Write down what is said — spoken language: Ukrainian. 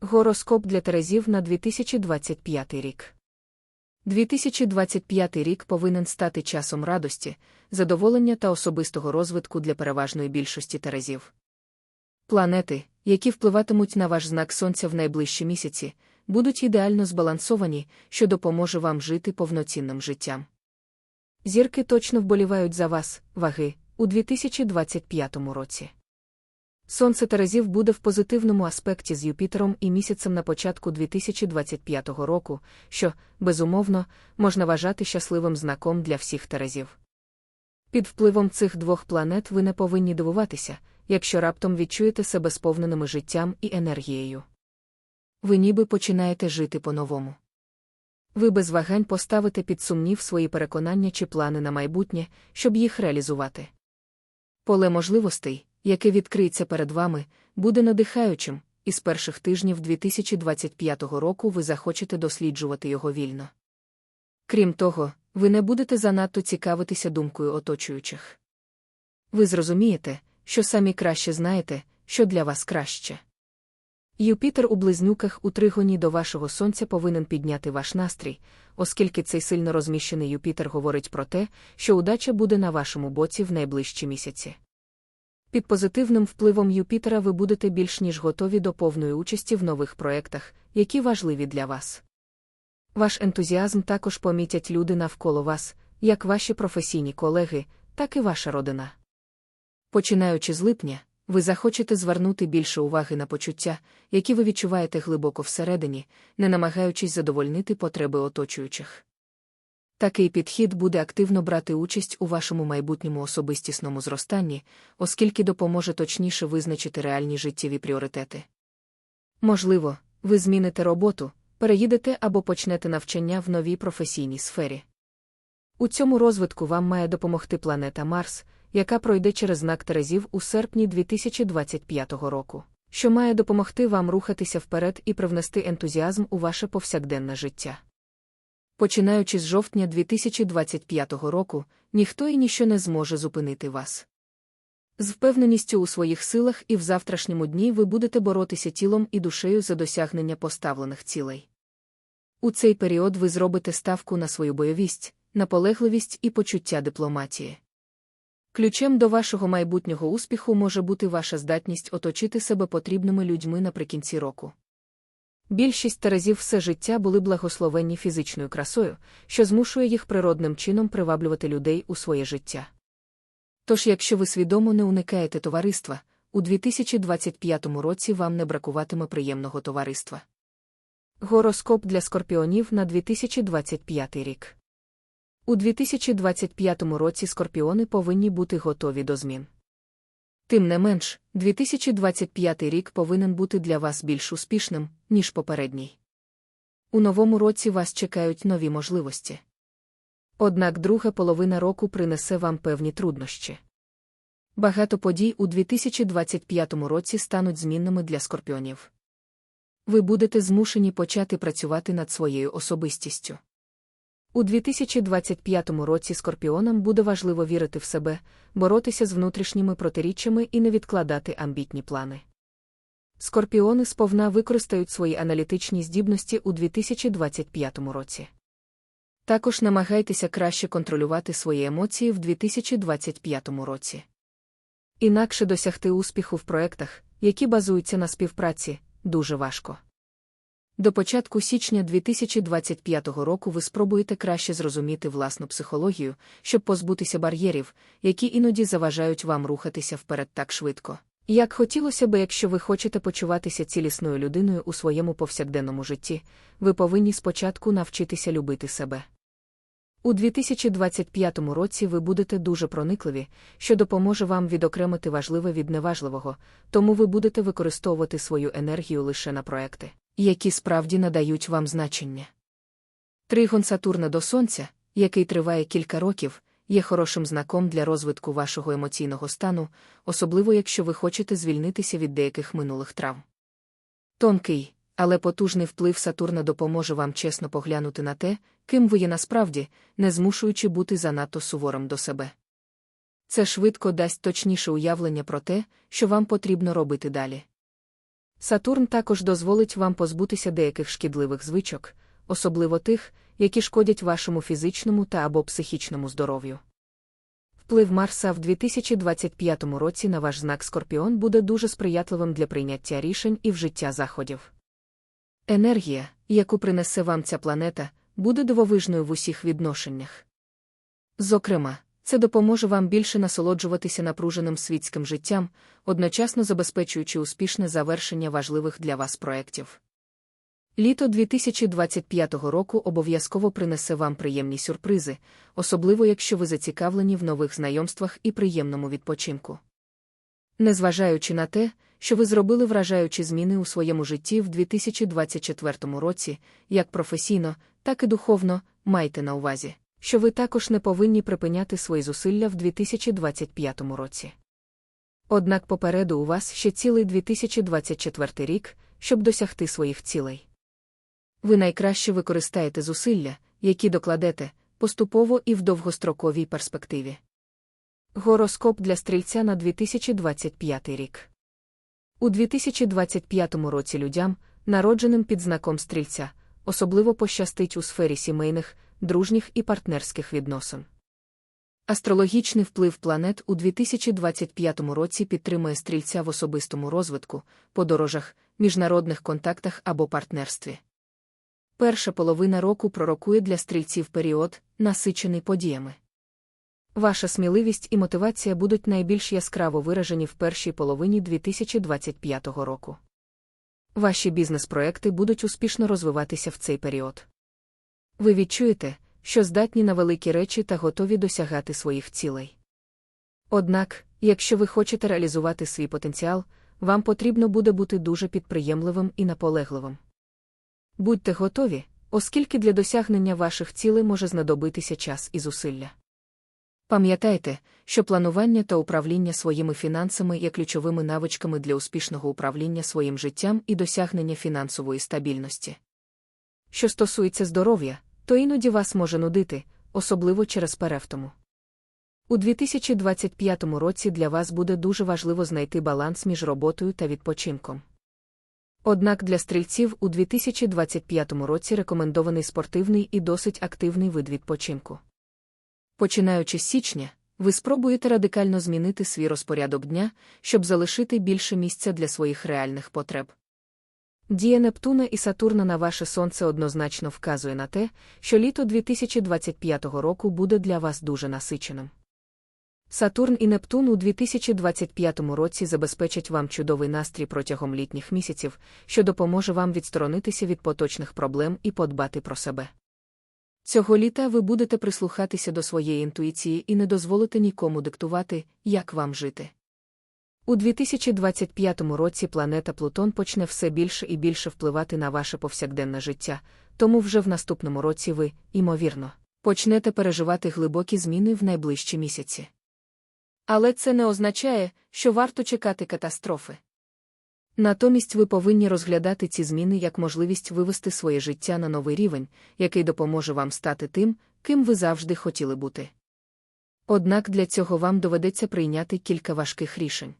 Гороскоп для Терезів на 2025 рік. 2025 рік повинен стати часом радості, задоволення та особистого розвитку для переважної більшості Терезів. Планети, які впливатимуть на ваш знак Сонця в найближчі місяці, будуть ідеально збалансовані, що допоможе вам жити повноцінним життям. Зірки точно вболівають за вас, ваги, у 2025 році. Сонце Терезів буде в позитивному аспекті з Юпітером і місяцем на початку 2025 року, що, безумовно, можна вважати щасливим знаком для всіх Терезів. Під впливом цих двох планет ви не повинні дивуватися, якщо раптом відчуєте себе сповненими життям і енергією. Ви ніби починаєте жити по-новому. Ви без вагань поставите під сумнів свої переконання чи плани на майбутнє, щоб їх реалізувати. Поле можливостей, яке відкриється перед вами, буде надихаючим, і з перших тижнів 2025 року ви захочете досліджувати його вільно. Крім того, ви не будете занадто цікавитися думкою оточуючих. Ви зрозумієте, що самі краще знаєте, що для вас краще. Юпітер у близнюках у тригоні до вашого сонця повинен підняти ваш настрій, оскільки цей сильно розміщений Юпітер говорить про те, що удача буде на вашому боці в найближчі місяці. Під позитивним впливом Юпітера ви будете більш ніж готові до повної участі в нових проєктах, які важливі для вас. Ваш ентузіазм також помітять люди навколо вас, як ваші професійні колеги, так і ваша родина. Починаючи з липня, ви захочете звернути більше уваги на почуття, які ви відчуваєте глибоко всередині, не намагаючись задовольнити потреби оточуючих. Такий підхід буде активно брати участь у вашому майбутньому особистісному зростанні, оскільки допоможе точніше визначити реальні життєві пріоритети. Можливо, ви зміните роботу, переїдете або почнете навчання в новій професійній сфері. У цьому розвитку вам має допомогти планета Марс, яка пройде через знак Терезів у серпні 2025 року, що має допомогти вам рухатися вперед і привнести ентузіазм у ваше повсякденне життя. Починаючи з жовтня 2025 року, ніхто і ніщо не зможе зупинити вас. З впевненістю у своїх силах і в завтрашньому дні ви будете боротися тілом і душею за досягнення поставлених цілей. У цей період ви зробите ставку на свою бойовість, наполегливість і почуття дипломатії. Ключем до вашого майбутнього успіху може бути ваша здатність оточити себе потрібними людьми наприкінці року. Більшість терезів все життя були благословенні фізичною красою, що змушує їх природним чином приваблювати людей у своє життя. Тож, якщо ви свідомо не уникаєте товариства, у 2025 році вам не бракуватиме приємного товариства. Гороскоп для скорпіонів на 2025 рік. У 2025 році скорпіони повинні бути готові до змін. Тим не менш, 2025 рік повинен бути для вас більш успішним, ніж попередній. У новому році вас чекають нові можливості. Однак друга половина року принесе вам певні труднощі. Багато подій у 2025 році стануть змінними для скорпіонів. Ви будете змушені почати працювати над своєю особистістю. У 2025 році скорпіонам буде важливо вірити в себе, боротися з внутрішніми протиріччями і не відкладати амбітні плани. Скорпіони сповна використають свої аналітичні здібності у 2025 році. Також намагайтеся краще контролювати свої емоції в 2025 році. Інакше досягти успіху в проектах, які базуються на співпраці, дуже важко. До початку січня 2025 року ви спробуєте краще зрозуміти власну психологію, щоб позбутися бар'єрів, які іноді заважають вам рухатися вперед так швидко. Як хотілося би, якщо ви хочете почуватися цілісною людиною у своєму повсякденному житті, ви повинні спочатку навчитися любити себе. У 2025 році ви будете дуже проникливі, що допоможе вам відокремити важливе від неважливого, тому ви будете використовувати свою енергію лише на проекти, які справді надають вам значення. Тригон Сатурна до Сонця, який триває кілька років, є хорошим знаком для розвитку вашого емоційного стану, особливо якщо ви хочете звільнитися від деяких минулих травм. Тонкий, але потужний вплив Сатурна допоможе вам чесно поглянути на те, ким ви є насправді, не змушуючи бути занадто суворим до себе. Це швидко дасть точніше уявлення про те, що вам потрібно робити далі. Сатурн також дозволить вам позбутися деяких шкідливих звичок, особливо тих, які шкодять вашому фізичному та або психічному здоров'ю. Вплив Марса в 2025 році на ваш знак Скорпіон буде дуже сприятливим для прийняття рішень і вжиття заходів. Енергія, яку принесе вам ця планета, буде дивовижною в усіх відношеннях. Зокрема, це допоможе вам більше насолоджуватися напруженим світським життям, одночасно забезпечуючи успішне завершення важливих для вас проєктів. Літо 2025 року обов'язково принесе вам приємні сюрпризи, особливо якщо ви зацікавлені в нових знайомствах і приємному відпочинку. Незважаючи на те, що ви зробили вражаючі зміни у своєму житті в 2024 році, як професійно, так і духовно, майте на увазі, що ви також не повинні припиняти свої зусилля в 2025 році. Однак попереду у вас ще цілий 2024 рік, щоб досягти своїх цілей. Ви найкраще використаєте зусилля, які докладете, поступово і в довгостроковій перспективі. Гороскоп для стрільця на 2025 рік. У 2025 році людям, народженим під знаком стрільця, особливо пощастить у сфері сімейних, дружніх і партнерських відносин. Астрологічний вплив планет у 2025 році підтримує стрільця в особистому розвитку, подорожах, міжнародних контактах або партнерстві. Перша половина року пророкує для стрільців період, насичений подіями. Ваша сміливість і мотивація будуть найбільш яскраво виражені в першій половині 2025 року. Ваші бізнес-проекти будуть успішно розвиватися в цей період. Ви відчуєте, що здатні на великі речі та готові досягати своїх цілей. Однак, якщо ви хочете реалізувати свій потенціал, вам потрібно буде бути дуже підприємливим і наполегливим. Будьте готові, оскільки для досягнення ваших цілей може знадобитися час і зусилля. Пам'ятайте, що планування та управління своїми фінансами є ключовими навичками для успішного управління своїм життям і досягнення фінансової стабільності. Що стосується здоров'я, то іноді вас може нудити, особливо через перевтому. У 2025 році для вас буде дуже важливо знайти баланс між роботою та відпочинком. Однак для стрільців у 2025 році рекомендований спортивний і досить активний вид відпочинку. Починаючи з січня, ви спробуєте радикально змінити свій розпорядок дня, щоб залишити більше місця для своїх реальних потреб. Дія Нептуна і Сатурна на ваше сонце однозначно вказує на те, що літо 2025 року буде для вас дуже насиченим. Сатурн і Нептун у 2025 році забезпечать вам чудовий настрій протягом літніх місяців, що допоможе вам відсторонитися від поточних проблем і подбати про себе. Цього літа ви будете прислухатися до своєї інтуїції і не дозволите нікому диктувати, як вам жити. У 2025 році планета Плутон почне все більше і більше впливати на ваше повсякденне життя, тому вже в наступному році ви, ймовірно, почнете переживати глибокі зміни в найближчі місяці. Але це не означає, що варто чекати катастрофи. Натомість ви повинні розглядати ці зміни як можливість вивести своє життя на новий рівень, який допоможе вам стати тим, ким ви завжди хотіли бути. Однак для цього вам доведеться прийняти кілька важких рішень.